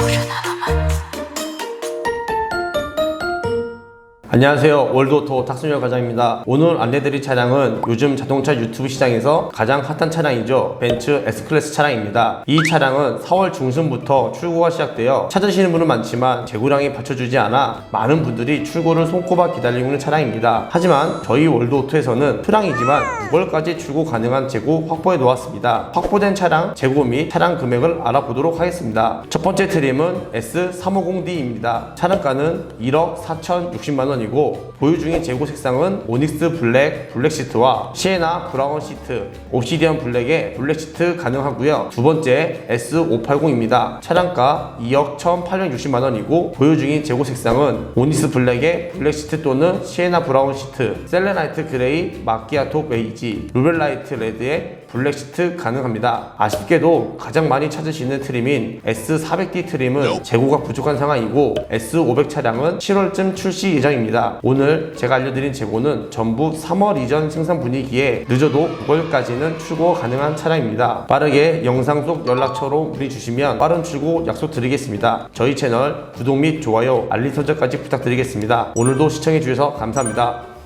我真的很爱 안녕하세요. 월드오토 탁순열 과장입니다. 오늘 안내드릴 차량은 요즘 자동차 유튜브 시장에서 가장 핫한 차량이죠. 벤츠 S클래스 차량입니다. 이 차량은 4월 중순부터 출고가 시작되어 찾으시는 분은 많지만 재고량이 받쳐주지 않아 많은 분들이 출고를 손꼽아 기다리고 있는 차량입니다. 하지만 저희 월드오토에서는 프랑이지만 6월까지 출고 가능한 재고 확보해 놓았습니다. 확보된 차량 재고 및 차량 금액을 알아보도록 하겠습니다. 첫 번째 트림은 S350D입니다. 차량가는 1억 4,060만 원 이고 보유 중인 재고 색상은 오닉스 블랙 블랙 시트와 시에나 브라운 시트, 옵시디언 블랙의 블랙 시트 가능하고요. 두 번째 S580입니다. 차량가 2억 1,860만 원이고 보유 중인 재고 색상은 오닉스 블랙의 블랙 시트 또는 시에나 브라운 시트, 셀레나이트 그레이, 마키아토 베이지, 루벨라이트 레드의 블랙 시트 가능합니다. 아쉽게도 가장 많이 찾으시는 트림인 S400D 트림은 재고가 부족한 상황이고 S500 차량은 7월쯤 출시 예정입니다. 오늘 제가 알려드린 재고는 전부 3월 이전 생산 분위기에 늦어도 9월까지는 출고 가능한 차량입니다. 빠르게 영상 속 연락처로 문의 주시면 빠른 출고 약속 드리겠습니다. 저희 채널 구독 및 좋아요, 알림 설정까지 부탁드리겠습니다. 오늘도 시청해 주셔서 감사합니다.